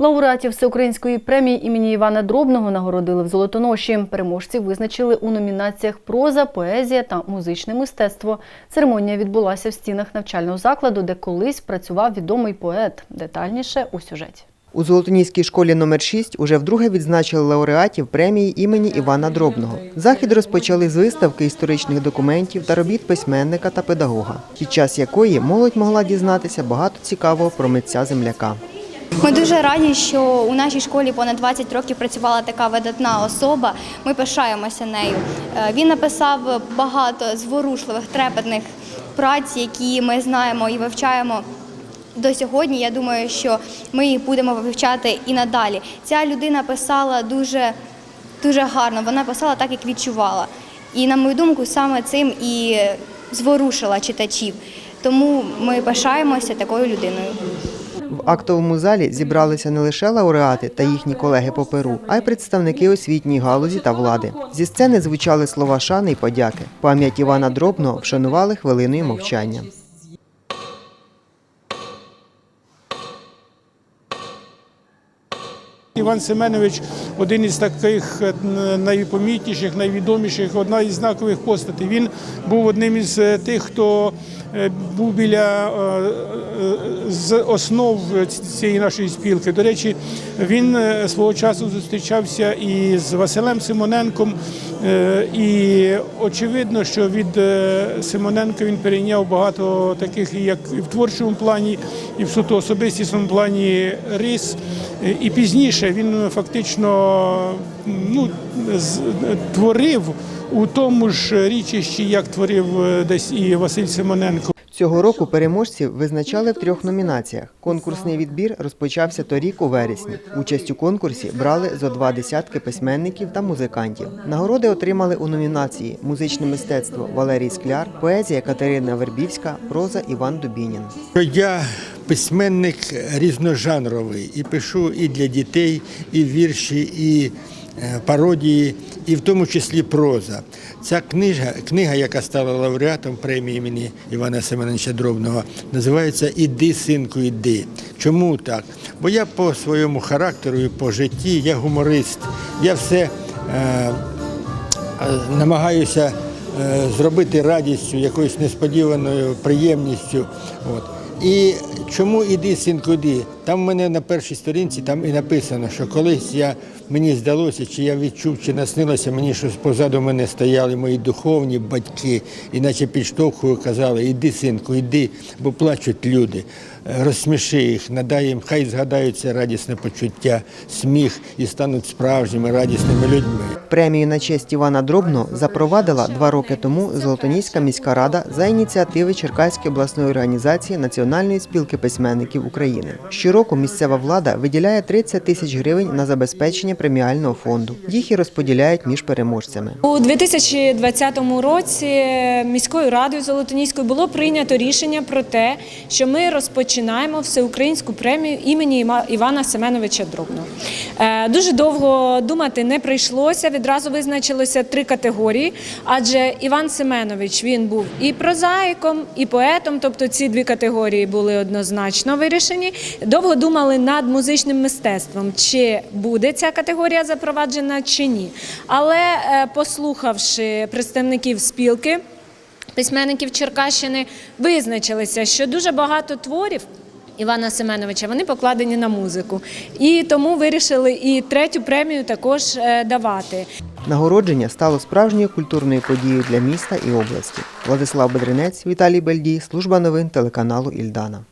Лауреатів всеукраїнської премії імені Івана Дробного нагородили в Золотоноші. Переможців визначили у номінаціях проза, поезія та музичне мистецтво. Церемонія відбулася в стінах навчального закладу, де колись працював відомий поет. Детальніше у сюжеті. У Золотоніській школі номер 6 уже вдруге відзначили лауреатів премії імені Івана Дробного. Захід розпочали з виставки історичних документів та робіт письменника та педагога, під час якої молодь могла дізнатися багато цікавого про митця земляка. Ми дуже раді, що у нашій школі понад 20 років працювала така видатна особа. Ми пишаємося нею. Е, Він написав багато зворушливих, трепетних праць, які ми знаємо і вивчаємо. До сьогодні я думаю, що ми їх будемо вивчати і надалі. Ця людина писала дуже, дуже гарно. Вона писала так, як відчувала. І на мою думку, саме цим і зворушила читачів. Тому ми пишаємося такою людиною. Актовому залі зібралися не лише лауреати та їхні колеги по перу, а й представники освітньої галузі та влади. Зі сцени звучали слова шани й подяки. Пам'ять Івана Дробного вшанували хвилиною мовчання. Іван Семенович один із таких е, найпомітніших, найвідоміших, одна із знакових постатей. Він був одним із е, тих, хто е, був біля основ цієї нашої спілки. До речі, він свого часу зустрічався і з Василем Симоненком. І очевидно, що від Симоненка він перейняв багато таких, як і в творчому плані, і в суто особистісному плані рис. Е, І пізніше він фактично ну, з- творив у тому ж річищі, як творив е, десь і Василь Симоненко. Цього року переможців визначали в трьох номінаціях. Конкурсний відбір розпочався торік у вересні. Участь у конкурсі брали зо два десятки письменників та музикантів. Нагороди отримали у номінації Музичне мистецтво Валерій Скляр, поезія Катерина Вербівська, проза Іван Дубінін. Я письменник різножанровий і пишу і для дітей, і вірші, і е, пародії, і в тому числі проза. Ця книга, книга, яка стала лауреатом премії імені Івана Семеновича Дробного, називається Іди, синку, іди. Чому так? Бо я по своєму характеру і по житті, я гуморист, я все е, е, намагаюся е, зробити радістю, якоюсь несподіваною приємністю. От. І чому іди, синку, іди? Там в мене на першій сторінці там і написано, що колись я мені здалося, чи я відчув, чи наснилося мені, що позаду мене стояли мої духовні батьки, і наче підштовхую казали, іди, синку, іди, бо плачуть люди. Розсміши їх, надай їм, хай згадаються радісне почуття, сміх і стануть справжніми радісними людьми. Премію на честь Івана Дробного запровадила два роки тому Золотоніська міська рада за ініціативи Черкаської обласної організації Національної спілки письменників України. Щороку місцева влада виділяє 30 тисяч гривень на забезпечення преміального фонду. Їх і розподіляють між переможцями. У 2020 році міською радою Золотоніською було прийнято рішення про те, що ми розпочинаємо всеукраїнську премію імені Івана Семеновича Дробного. Е, Дуже довго думати не прийшлося. Відразу визначилося три категорії, адже Іван Семенович він був і прозаїком, і поетом, тобто ці дві категорії були однозначно вирішені. Довго думали над музичним мистецтвом, чи буде ця категорія запроваджена чи ні. Але е, послухавши представників спілки, письменників Черкащини, визначилися, що дуже багато творів. Івана Семеновича вони покладені на музику, і тому вирішили і третю премію також е, давати. Нагородження стало справжньою культурною подією для міста і області. Владислав Бедренець, Віталій Бельдій, служба новин телеканалу Ільдана.